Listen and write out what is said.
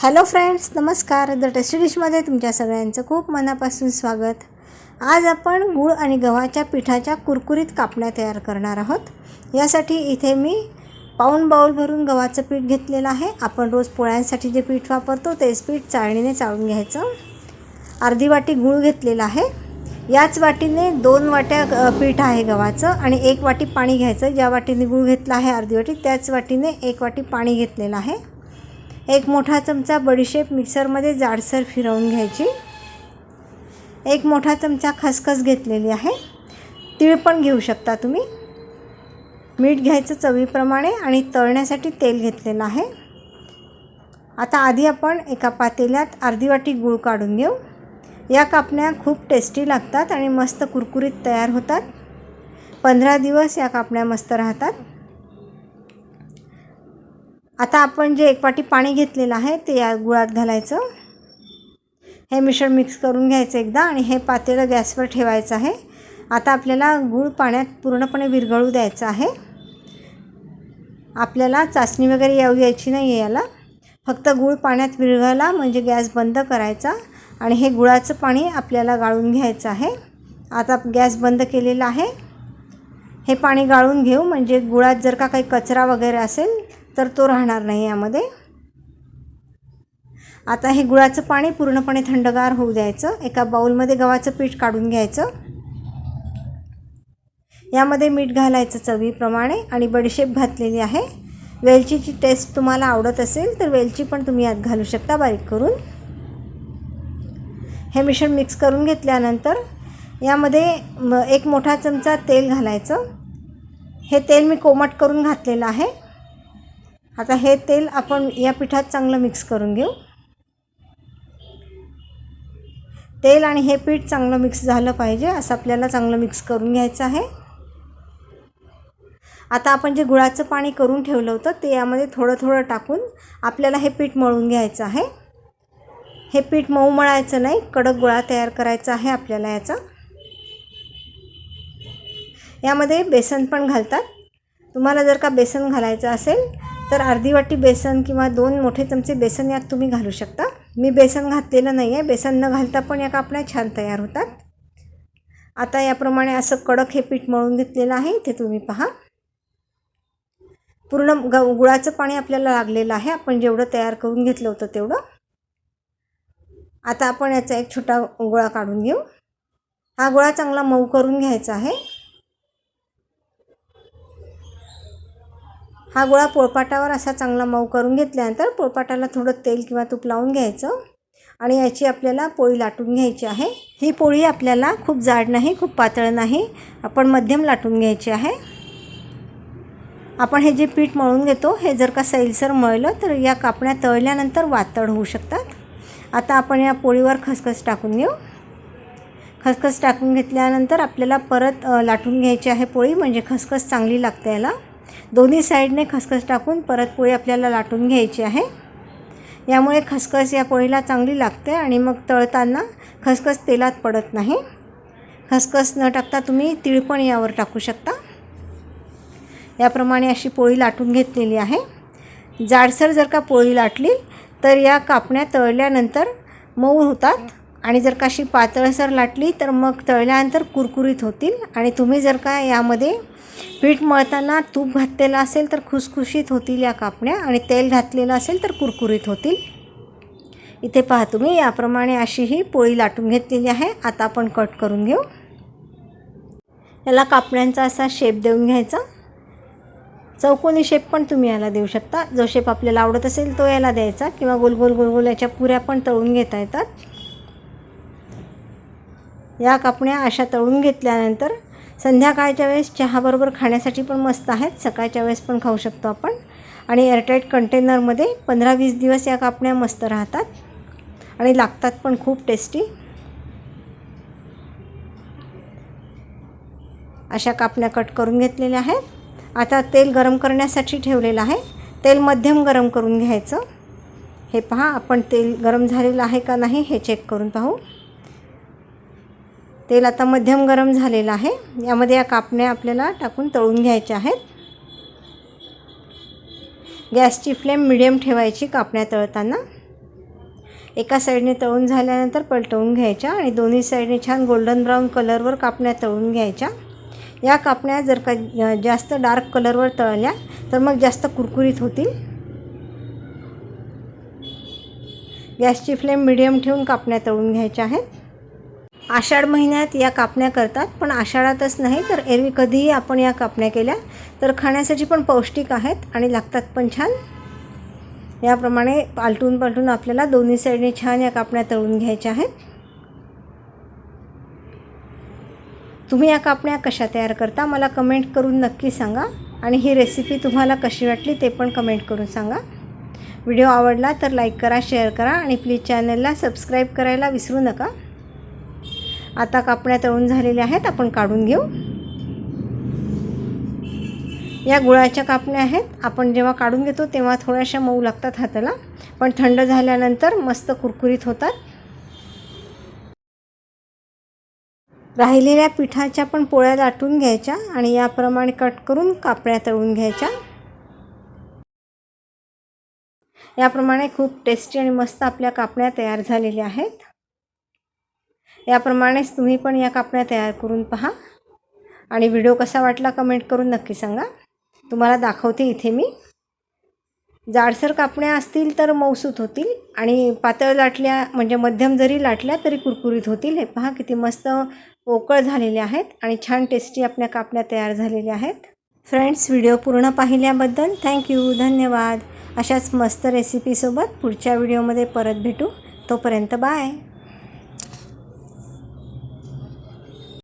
Hello friends नमस्कार. The tasty डिशमध्ये तुमच्या सगळ्यांचं खूप मनापासून स्वागत. आज आपण गूळ आणि गव्हाच्या पिठाच्या कुरकुरीत कापण्या तयार करणार आहोत. यासाठी इथे मी पाऊण बाऊल भरून गव्हाचं पीठ घेतलेलं आहे. आपण रोज पोळ्यांसाठी जे पीठ वापरतो तेच पीठ चाळणीने चाळून घ्यायचं. अर्धी वाटी गूळ घेतलेला आहे. याच वाटीने दोन वाट्या पीठ आहे गव्हाचं आणि एक वाटी पाणी घ्यायचं. ज्या वाटीने गूळ घेतला आहे अर्धी वाटी त्याच वाटीने एक वाटी पाणी घेतलेलं आहे. एक मोठा चमचा बडीशेप मिक्सरमध्ये जाडसर फिरवून घ्यायची. एक मोठा चमचा खसखस घेतलेली आहे. तीळ पण घेऊ शकता तुम्ही. मीठ घ्यायचं चवीप्रमाणे आणि तळण्यासाठी तेल घेतलेलं आहे. आता आधी आपण एका पातेल्यात अर्धी वाटी गूळ काढून घेऊ. या कापण्या खूप टेस्टी लागतात आणि मस्त कुरकुरीत तयार होतात. पंधरा दिवस या कापण्या मस्त राहतात. आता आपण जे एक वाटी पाणी घेतलेलं आहे ते या गुळात घालायचं. हे मिश्रण मिक्स करून घ्यायचं एकदा आणि हे पातेलं गॅसवर ठेवायचं आहे. आता आपल्याला गूळ पाण्यात पूर्णपणे विरघळू द्यायचं आहे. आपल्याला चाचणी वगैरे येऊ यायची नाही आहे याला. फक्त गूळ पाण्यात विरघळला म्हणजे गॅस बंद करायचा आणि हे गुळाचं पाणी आपल्याला गाळून घ्यायचं आहे. आता गॅस बंद केलेला आहे. हे पाणी गाळून घेऊ म्हणजे गुळात जर का काही कचरा वगैरे असेल तर तो राहणार नाही यामध्ये. आता हे गुळाचं पाणी पूर्णपणे थंडगार होऊ द्यायचं. एका बाऊलमध्ये गव्हाचं पीठ काढून घ्यायचं. यामध्ये मीठ घालायचं चवीप्रमाणे आणि बडीशेप घातलेली आहे. वेलचीची टेस्ट तुम्हाला आवडत असेल तर वेलची पण तुम्ही यात घालू शकता बारीक करून. हे मिश्रण मिक्स करून घेतल्यानंतर यामध्ये एक मोठा चमचा तेल घालायचं. हे तेल मी कोमट करून घातलेलं आहे. आता हे तेल आपण या पिठात चांगलं मिक्स करून घेऊ. तेल आणि हे पीठ चांगलं मिक्स झालं पाहिजे असं आपल्याला चांगलं मिक्स करून घ्यायचं आहे. आता आपण जे गुळाचं पाणी करून ठेवलं होतं ते यामध्ये थोडं थोडं टाकून आपल्याला हे पीठ मळून घ्यायचं आहे. हे पीठ मऊ मळायचं नाही कडक गोळा तयार करायचा आहे आपल्याला याचा. यामध्ये बेसन पण घालतात. तुम्हाला जर का बेसन घालायचं असेल तर अर्धी वाटी बेसन किंवा दोन मोठे चमचे बेसन यात तुम्ही घालू शकता. मी बेसन घातलेलं नाही आहे बेसन न घालता पण या कापण्या छान तयार होतात. आता याप्रमाणे असं कडक हे पीठ मळून घेतलेलं आहे. इथे तुम्ही पहा. पूर्ण ग गुळाचं पाणी आपल्याला लागलेलं आहे. आपण जेवढं तयार करून घेतलं होतं तेवढं. आता आपण याचा एक छोटा गोळा काढून घेऊ. हा गोळा चांगला मऊ करून घ्यायचा आहे. हा गोळा पोळपाटावर असा चांगला मऊ करून घेतल्यानंतर पोळपाटाला थोडं तेल किंवा तूप लावून घ्यायचं. आणि याची आपल्याला पोळी लाटून घ्यायची आहे. ही पोळी आपल्याला खूप जाड नाही खूप पातळ नाही. आपण मध्यम लाटून घ्यायची आहे. आपण हे जे पीठ मळून घेतो हे जर का सैलसर मळलं तर या कापण्या तळल्यानंतर वातड होऊ शकतात. आता आपण या पोळीवर खसखस टाकून घेऊ. खसखस टाकून घेतल्यानंतर आपल्याला परत लाटून घ्यायची आहे पोळी म्हणजे खसखस चांगली लागते याला. दोन्ही साईडने खसखस टाकून परत पोळी आपल्याला लाटून घ्यायची आहे. यामुळे खसखस या पोळीला चांगली लागते आणि मग तळताना खसखस तेलात पडत नाही. खसखस न टाकता तुम्ही तीळ पण यावर टाकू शकता. याप्रमाणे अशी पोळी लाटून घेतलेली आहे. जाडसर जर का पोळी लाटली तर या कापण्या तळल्यानंतर मऊ होतात. आणि जर का अशी पातळसर लाटली तर मग तळल्यानंतर कुरकुरीत होतील. आणि तुम्ही जर का यामध्ये पीठ मळताना तूप घातलेलं असेल तर खुसखुशीत होतील या कापण्या. आणि तेल घातलेलं असेल तर कुरकुरीत होतील. इथे पहा तुम्ही याप्रमाणे अशी ही पोळी लाटून घेतलेली आहे. आता आपण कट करून घेऊ. याला कापण्यांचा असा शेप देऊन घ्यायचा. चौकोनी शेप पण तुम्ही याला देऊ शकता. जो शेप आपल्याला आवडत असेल तो याला द्यायचा. किंवा गोल गोल गोल गोल याच्या पुऱ्या पण तळून घेता येतात. या कापण्या अशा तळून घेतल्यानंतर संध्याकाळच्या वेळेस चहाबरोबर खाण्यासाठी पण मस्त आहेत. सकाळच्या वेळेस पण खाऊ शकतो आपण. आणि एअरटाईट कंटेनरमध्ये पंधरा वीस दिवस या कापण्या मस्त राहतात. आणि लागतात पण खूप टेस्टी अशा कापण्या कट करून घेतलेल्या आहेत. आता तेल गरम करण्यासाठी ठेवलेलं आहे. तेल मध्यम गरम करून घ्यायचं. हे पहा आपण तेल गरम झालेलं आहे का नाही हे चेक करून पाहू. तेल आता मध्यम गरम झालेलं आहे. यामध्ये या कापण्या आपल्याला टाकून तळून घ्यायच्या आहेत. गॅसची फ्लेम मिडियम ठेवायची कापण्या तळताना. एका साईडने तळून झाल्यानंतर पलटवून घ्यायच्या आणि दोन्ही साईडने छान गोल्डन ब्राऊन कलरवर कापण्या तळून घ्यायच्या. या कापण्या जर का जास्त डार्क कलरवर तळल्या तर मग जास्त कुरकुरीत होतील. गॅसची फ्लेम मिडियम ठेवून कापण्या तळून घ्यायच्या आहेत. आषाढ महिन्यात या कापण्या करतात पण आषाढातच नाही तर एरवी कधीही आपण या कापण्या केल्या तर खाण्यासाठी पण पौष्टिक आहेत आणि लागतात पण छान. याप्रमाणे पालटून पालटून आपल्याला दोन्ही साईडने छान या कापण्या तळून घ्यायच्या आहेत. तुम्ही या कापण्या कशा तयार करता मला कमेंट करून नक्की सांगा आणि ही रेसिपी तुम्हाला कशी वाटली ते पण कमेंट करून सांगा. व्हिडिओ आवडला तर लाईक करा शेअर करा आणि प्लीज चॅनलला सबस्क्राईब करायला विसरू नका. आता कापण्या तळून झालेल्या आहेत आपण काढून घेऊ. या गुळाच्या कापण्या आहेत आपण जेव्हा काढून घेतो तेव्हा थोड्याशा मऊ लागतात हाताला पण थंड झाल्यानंतर मस्त कुरकुरीत होतात. राहिलेल्या पिठाच्या पण पोळ्या लाटून घ्यायच्या आणि याप्रमाणे कट करून कापड्या तळून घ्यायच्या. याप्रमाणे खूप टेस्टी आणि मस्त आपल्या कापण्या तयार झालेल्या आहेत. याप्रमाणेच तुम्ही पण या कापण्या तयार करून पहा. आणि व्हिडिओ कसा वाटला कमेंट करून नक्की सांगा. तुम्हाला दाखवते इथे मी. जाडसर कापण्या असतील तर मऊसूत होतील आणि पातळ लाटल्या म्हणजे मध्यम जरी लाटल्या तरी कुरकुरीत होतील. हे पहा किती मस्त पोकळ झालेले आहेत आणि छान टेस्टी आपल्या कापण्या तयार झालेल्या आहेत. फ्रेंड्स व्हिडिओ पूर्ण पाहिल्याबद्दल थँक्यू धन्यवाद. अशाच मस्त रेसिपीसोबत पुढच्या व्हिडिओमध्ये परत भेटू. तोपर्यंत बाय